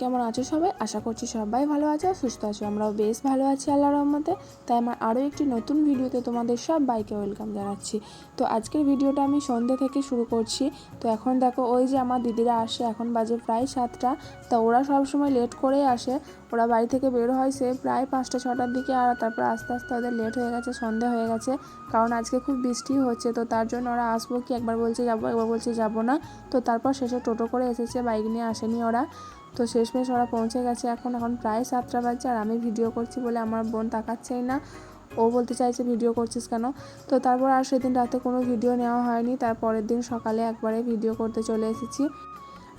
কেমন আছো সবাই? আশা করছি সবাই ভালো আছো সুস্থ আছো। আমরাও বেশ ভালো আছি আল্লাহ রহমতে। তাই আমার আরও একটি নতুন ভিডিওতে তোমাদের সব বাইকে ওয়েলকাম জানাচ্ছি। তো আজকের ভিডিওটা আমি সন্ধ্যে থেকে শুরু করছি। তো এখন দেখো, ওই যে আমার দিদিরা আসে, এখন বাজে প্রায় সাতটা। তা ওরা সব সময় লেট করেই আসে। ওরা বাড়ি থেকে বের হয় সে প্রায় পাঁচটা, ছটার দিকে আর তারপর আস্তে আস্তে ওদের লেট হয়ে গেছে, সন্ধে হয়ে গেছে। কারণ আজকে খুব বৃষ্টি হচ্ছে, তো তার জন্য ওরা আসব কি একবার বলছে যাব, একবার বলছে যাব না। তো তারপর শেষে টোটো করে এসেছে বাইক নিয়ে আসেনি ওরা। তো শেষমেশ ওরা পৌঁছে গেছে। এখন এখন প্রায় সাতটা বাজছে আর আমি ভিডিও করছি বলে আমার বোন তাকাচ্ছেই না। ও বলতে চাইছে ভিডিও করছিস কেন? তো তারপর আর সেদিন রাতে কোনো ভিডিও নেওয়া হয়নি। তার পরের দিন সকালে একবারে ভিডিও করতে চলে এসেছি।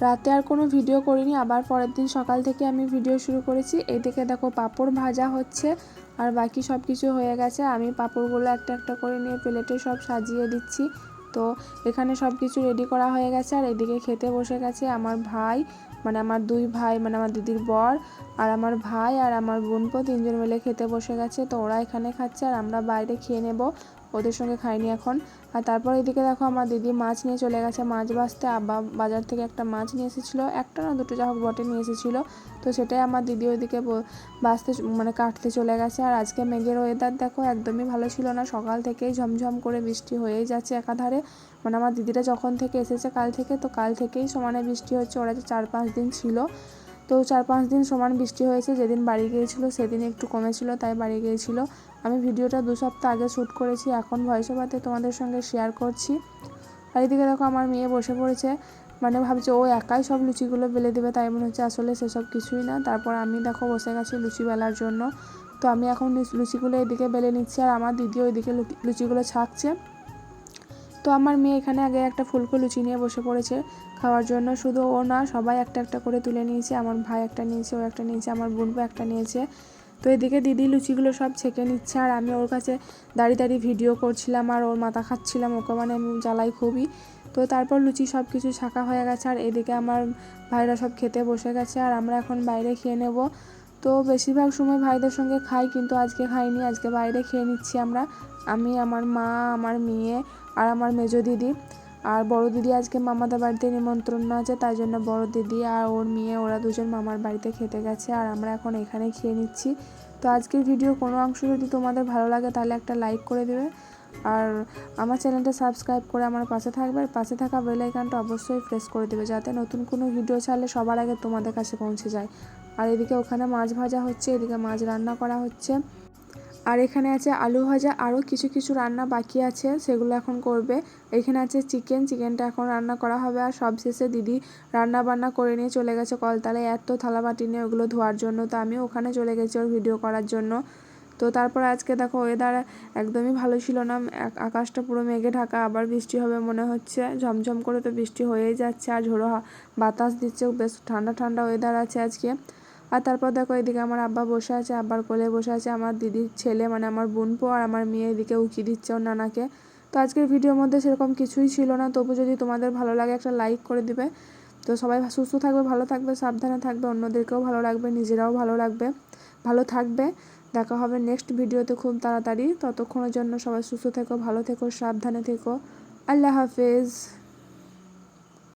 রাতে আর কোনো ভিডিও করিনি। আবার পরের দিন সকাল থেকে আমি ভিডিও শুরু করেছি। এইদিকে দেখো পাঁপড় ভাজা হচ্ছে আর বাকি সব কিছু হয়ে গেছে। আমি পাঁপড়গুলো একটা একটা করে নিয়ে প্লেটে সব সাজিয়ে দিচ্ছি। তো এখানে সব কিছু রেডি করা হয়ে গেছে আর এদিকে খেতে বসে গেছে আমার ভাই। মানে আমার দুই ভাই মানে আমার দিদির বর আর আমার ভাই আর আমার বোনপো তিনজন মিলে খেতে বসে গেছে। তো ওরা এখানে খাচ্ছে আর আমরা বাইরে খেয়ে নেব। ওদের সঙ্গে খাইনি এখন। আর তারপর এদিকে দেখো আমার দিদি মাছ নিয়ে চলে গেছে। মাছ বাছতে আব্বা বাজার থেকে একটা মাছ নিয়ে এসেছিল। একটা না দুটো যা হোক বটে নিয়ে এসেছিল। তো সেটাই আমার দিদি ওইদিকে বাছতে মানে কাটতে চলে গেছে। আর আজকে মেঘের ওয়েদার দেখো একদমই ভালো ছিল না। সকাল থেকেই ঝমঝম করে বৃষ্টি হয়েই যাচ্ছে একাধারে। মানে আমার দিদিরা যখন থেকে এসেছে কাল থেকে, তো কাল থেকেই সমানে বৃষ্টি হচ্ছে। ওরা যে চার পাঁচ দিন ছিল। তো চার পাঁচ দিন সমান বৃষ্টি হয়েছে। যেদিন বাড়ি গিয়েছিল সেদিন একটু কমেছিল, তাই বাড়ি গিয়েছিল। আমি ভিডিওটা দু সপ্তাহ আগে শ্যুট করেছি, এখন ভয়েস ওভারতে তোমাদের সঙ্গে শেয়ার করছি। আর এদিকে দেখো আমার মেয়ে বসে পড়েছে মানে ভাবছে ও একাই সব লুচিগুলো বেলে দেবে, তাই মনে হচ্ছে আসলে সেসব কিছুই না। তারপর আমি দেখো বসে গেছি লুচি বেলার জন্য। তো আমি এখন লুচিগুলো এদিকে বেলে নিচ্ছি আর আমার দিদি ওইদিকে লুচিগুলো ছাকছে। তো আমার মেয়ে এখানে আগে একটা ফুলকো লুচি নিয়ে বসে পড়েছে খাওয়ার জন্য। শুধু ও না, সবাই একটা একটা করে তুলে নিয়েছে। আমার ভাই একটা নিয়েছে, ও একটা নিয়েছে, আমার বোনপো একটা নিয়েছে। তো এদিকে দিদি লুচিগুলো সব ছেঁকে নিচ্ছে আর আমি ওর কাছে দাঁড়িয়ে দাঁড়িয়ে ভিডিও করছিলাম আর ওর মাথা খাচ্ছিলাম, ওকে মানে আমি জ্বালাই খুবই। তো তারপর লুচি সব কিছু ছাকা হয়ে গেছে আর এদিকে আমার ভাইরা সব খেতে বসে গেছে আর আমরা এখন বাইরে খেয়ে নেব। তো বেশিরভাগ সময় ভাইদের সঙ্গে খাই কিন্তু আজকে খাইনি, আজকে বাইরে খেয়ে নিচ্ছি আমরা। আমি, আমার মা, আমার মেয়ে আর আমার মেজো দিদি। আর বড় দিদি আজকে মামাদের বাড়িতে নিমন্ত্রণ আছে, তাই জন্য বড় দিদি আর ওর মেয়ে, ওরা দুজন মামার বাড়িতে খেতে গেছে আর আমরা এখন এখানে খেয়ে নিচ্ছি। তো আজকের ভিডিও কোনো অংশ যদি তোমাদের ভালো লাগে তাহলে একটা লাইক করে দেবে আর আমার চ্যানেলটা সাবস্ক্রাইব করে আমার পাশে থাকবে আর পাশে থাকা বেল আইকনটা অবশ্যই প্রেস করে দেবে যাতে নতুন কোনো ভিডিও ছাড়লে সবার আগে তোমাদের কাছে পৌঁছে যায়। আর এদিকে ওখানে মাছ ভাজা হচ্ছে, এদিকে মাছ রান্না করা হচ্ছে। আর এখানে আছে আলু ভাজা আরও কিছু কিছু রান্না বাকি আছে, সেগুলো এখন করবে। এখানে আছে চিকেন, চিকেনটা এখন রান্না করা হবে আর সব শেষে দিদি রান্না বান্না করে নিয়ে চলে গেছে কলতালে। এত থালা বাটি নিয়ে ওগুলো ধোয়ার জন্য, তো আমি ওখানে চলে গেছি ওর ভিডিও করার জন্য। তো তারপর আজকে দেখো ওয়েদার একদমই ভালো ছিল না আকাশটা পুরো মেঘে ঢাকা, আবার বৃষ্টি হবে মনে হচ্ছে। ঝমঝম করে তো বৃষ্টি হয়েই যাচ্ছে আর ঝোড়ো বাতাস দিচ্ছে, বেশ ঠান্ডা ঠান্ডা ওয়েদার আছে আজকে। আর তারপর দেখো এদিকে আমার আব্বা বসে আছে, আব্বার কোলে বসে আছে, আমার দিদির ছেলে মানে আমার বোনপো আর আমার মেয়ে এদিকে উকি দিচ্ছে ওর নানাকে। তো আজকের ভিডিওর মধ্যে সেরকম কিছুই ছিল না, তবু যদি তোমাদের ভালো লাগে একটা লাইক করে দিবে। তো সবাই সুস্থ থাকবে, ভালো থাকবে, সাবধানে থাকবে, অন্যদেরকেও ভালো লাগবে নিজেরাও ভালো লাগবে ভালো থাকবে। দেখা হবে নেক্সট ভিডিওতে খুব তাড়াতাড়ি। ততক্ষণের জন্য সবাই সুস্থ থেকো, ভালো থেকো, সাবধানে থেকো। আল্লাহ হাফেজ।